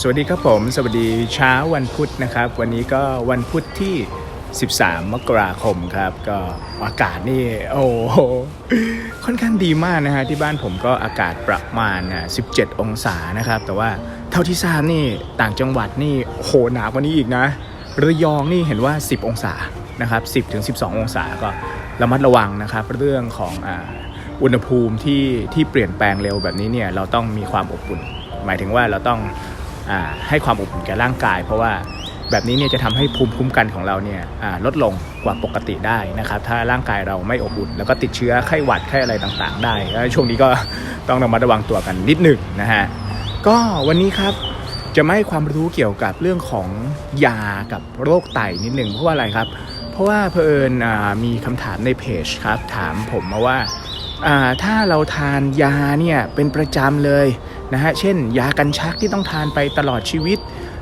สวัสดีครับผม สวัสดีเช้าวันพุธนะครับ วันนี้ก็วันพุธที่ 13 มกราคมครับ ก็อากาศนี่โอ้โหค่อนข้างดีมากนะฮะที่บ้านผมก็อากาศประมาณอะ17 องศานะครับ แต่ว่าเท่าที่ทราบนี่ต่างจังหวัดนี่โหหนาวกว่านี้อีกนะระยองนี่เห็นว่า 10 องศานะครับ 10ถึง12 องศาก็ระมัดระวังนะครับ เรื่องของอุณหภูมิที่ที่เปลี่ยนแปลงเร็วแบบนี้เนี่ยเราต้องมีความอบอุ่น หมายถึงว่าเราต้อง ให้ความอบอุ่นแก่ร่างกาย เพราะว่าแบบนี้เนี่ยจะทำให้ภูมิคุ้มกันของเราเนี่ยลดลงกว่าปกติได้นะครับ ถ้าร่างกายเราไม่อบอุ่น แล้วก็ติดเชื้อไข้หวัดไข้อะไรต่างๆ ได้ช่วงนี้ก็ต้องระมัดระวังตัวกันนิดหนึ่งนะฮะก็วันนี้ครับจะมาให้ความรู้เกี่ยวกับเรื่องของยากับโรคไตนิดหนึ่งเพราะว่าอะไรครับ เพราะว่าเพอเอิญอ่ามีคำถามในเพจครับ ถามผมมาว่าอ่าถ้าเราทานยาเนี่ยเป็นประจำเลย นะฮะเช่น ยากันชักที่ต้องทานไปตลอดชีวิต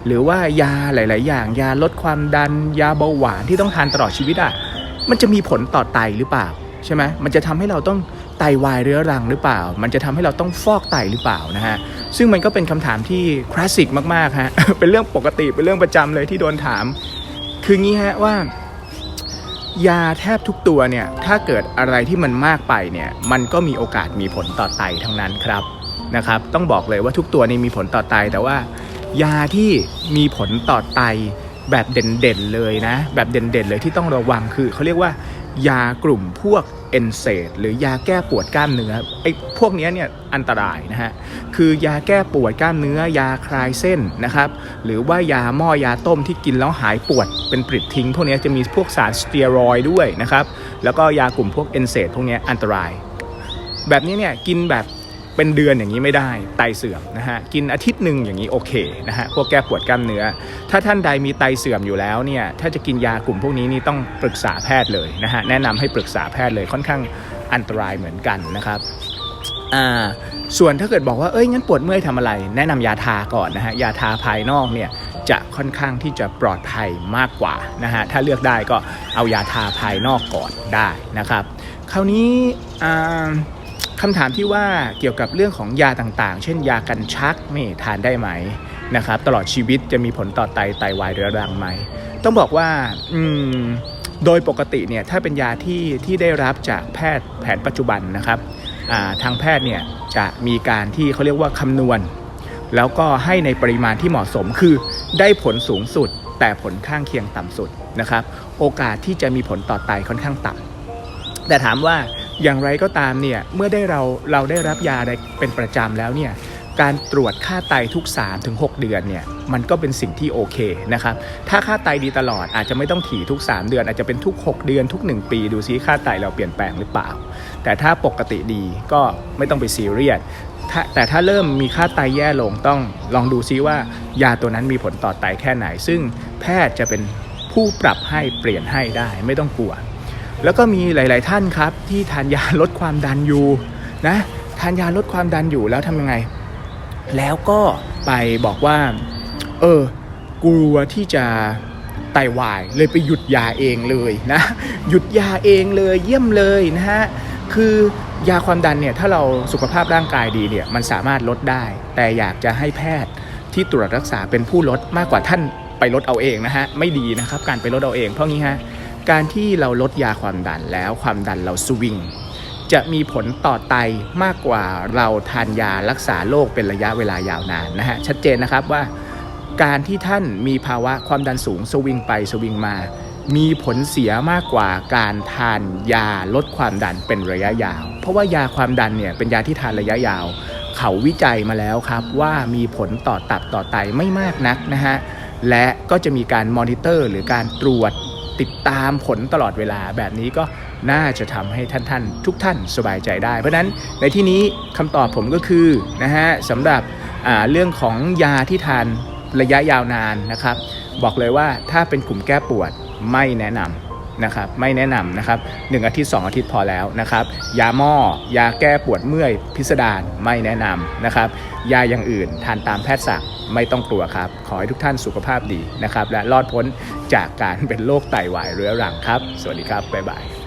หรือว่ายาหลาย ๆ อย่าง ยาลดความดัน ยาเบาหวานที่ต้องทานตลอดชีวิตอะมันจะมีผลต่อไตหรือเปล่าใช่ไหมมันจะทำให้เราต้องไตวายเรื้อรังหรือเปล่า มันจะทำให้เราต้องฟอกไตหรือเปล่านะฮะ ซึ่งมันก็เป็นคำถามที่คลาสสิกมากๆฮะ เป็นเรื่องปกติ เป็นเรื่องประจำเลยที่โดนถาม คืองี้ฮะว่า ยาแทบทุกตัวเนี่ย ถ้าเกิดอะไรที่มันมากไปเนี่ย มันก็มีโอกาสมีผลต่อไตทั้งนั้นครับ นะครับ ต้องบอกเลยว่าทุกตัวนี่มีผลต่อไตแต่ว่า ยาที่มีผลต่อไตแบบเด่นๆเลยนะ แบบเด่นๆเลยที่ต้องระวังคือเขาเรียกว่ายากลุ่มพวกเอนเซดหรือยาแก้ปวดกล้ามเนื้อไอ้พวกนี้เนี่ยอันตรายนะฮะคือยาแก้ปวดกล้ามเนื้อ ยาคลายเส้นนะครับ หรือว่ายาหม้อยาต้มที่กินแล้วหายปวดเป็นปริดทิ้ง พวกนี้จะมีพวกสารสเตียรอยด์ด้วยนะครับ แล้วก็ยากลุ่มพวกเอนเซดพวกนี้อันตราย แบบนี้เนี่ยกินแบบ เป็นเดือนอย่างนี้ไม่ได้ไตเสื่อมนะฮะกินอาทิตย์หนึ่งอย่างนี้โอเคนะฮะพวกแก้ปวดกล้ามเนื้อ ถ้าท่านใดมีไตเสื่อมอยู่แล้วเนี่ยถ้าจะกินยากลุ่มพวกนี้นี่ต้องปรึกษาแพทย์เลยนะฮะแนะนำให้ปรึกษาแพทย์เลยค่อนข้างอันตรายเหมือนกันนะครับอ่าส่วนถ้าเกิดบอกว่าเอ้ยงั้นปวดเมื่อยทำอะไร แนะนำยาทาก่อนนะฮะยาทาภายนอกเนี่ยจะค่อนข้างที่จะปลอดภัยมากกว่านะฮะถ้าเลือกได้ก็เอายาทาภายนอกก่อนได้นะครับ คราวนี้อ่า คำถามที่ว่าเกี่ยวกับเรื่องของยาต่างๆ เช่นยากันชักนี่ทานได้ไหมนะครับตลอดชีวิตจะมีผลต่อไตไตวายเรื้อรังไหม ต้องบอกว่าอืมโดยปกติเนี่ยถ้าเป็นยาที่ที่ได้รับจากแพทย์แผนปัจจุบันนะครับาทางแพทย์เนี่ยจะมีการที่เขาเรียกว่าคำนวณ แล้วก็ให้ในปริมาณที่เหมาะสมคือได้ผลสูงสุด แต่ผลข้างเคียงต่ำสุดนะครับ โอกาสที่จะมีผลต่อไตค่อนข้างต่ำแต่ถามว่า อย่างไรก็ตามเนี่ยเมื่อได้เราเราได้รับยาเป็นประจำแล้วเนี่ยการตรวจค่าไตทุก 3-6 เดือนเนี่ยมันก็เป็นสิ่งที่โอเคนะครับถ้าค่าไตดีตลอดอาจจะไม่ต้องถี่ทุก 3 เดือน อาจจะเป็นทุก 6 เดือนทุก 1 ปี ดูซิค่าไตเราเปลี่ยนแปลงหรือเปล่า แต่ถ้าปกติดีก็ไม่ต้องไปซีเรียสแต่ถ้าเริ่มมีค่าไตแย่ลงต้องลองดูซิว่ายาตัวนั้นมีผลต่อไตแค่ไหน ซึ่งแพทย์จะเป็นผู้ปรับให้เปลี่ยนให้ได้ไม่ต้องกลัว แล้วก็มีหลาย ๆ ท่านครับ ที่ทานยาลดความดันอยู่นะทานยาลดความดันอยู่แล้วทำยังไง แล้วก็ไปบอกว่า เออกลัวที่จะไตวาย เลยไปหยุดยาเองเลยนะ หยุดยาเองเลยเยี่ยมเลยนะฮะคือยาความดันเนี่ยถ้าเราสุขภาพร่างกายดีเนี่ยมันสามารถลดได้ แต่อยากจะให้แพทย์ที่ตรวจรักษาเป็นผู้ลดมากกว่าท่านไปลดเอาเองนะฮะไม่ดีนะครับการไปลดเอาเองเพราะงี้ฮะ การที่เราลดยาความดันแล้วความดันเราสวิงจะมีผลต่อไตมากกว่าเราทานยารักษาโรคเป็นระยะเวลายาวนานนะฮะชัดเจนนะครับว่าการที่ท่านมีภาวะความดันสูงสวิงไปสวิงมา มีผลเสียมากกว่าการทานยาลดความดันเป็นระยะยาว เพราะว่ายาความดันเนี่ยเป็นยาที่ทานระยะยาว เขาวิจัยมาแล้วครับว่ามีผลต่อตับต่อไตไม่มากนักนะฮะและก็จะมีการมอนิเตอร์หรือการตรวจ ติดตามผลตลอดเวลาแบบนี้ก็น่าจะทำให้ท่านท่านทุกท่านสบายใจได้ เพราะฉะนั้นในที่นี้คำตอบผมก็คือนะฮะสำหรับเรื่องของยาที่ทานระยะยาวนานนะครับ บอกเลยว่าถ้าเป็นกลุ่มแก้ปวดไม่แนะนำ นะครับไม่แนะนำนะครับหนึ่งอาทิตย์ 2 อาทิตย์พอแล้วนะครับยาหม้อยาแก้ปวดเมื่อยพิสดารไม่แนะนำนะครับยาอย่างอื่นทานตามแพทย์สั่งไม่ต้องกลัวครับ ขอให้ทุกท่านสุขภาพดีนะครับและรอดพ้นจากการเป็นโรคไตวายเรื้อรังครับ สวัสดีครับ บ๊ายบาย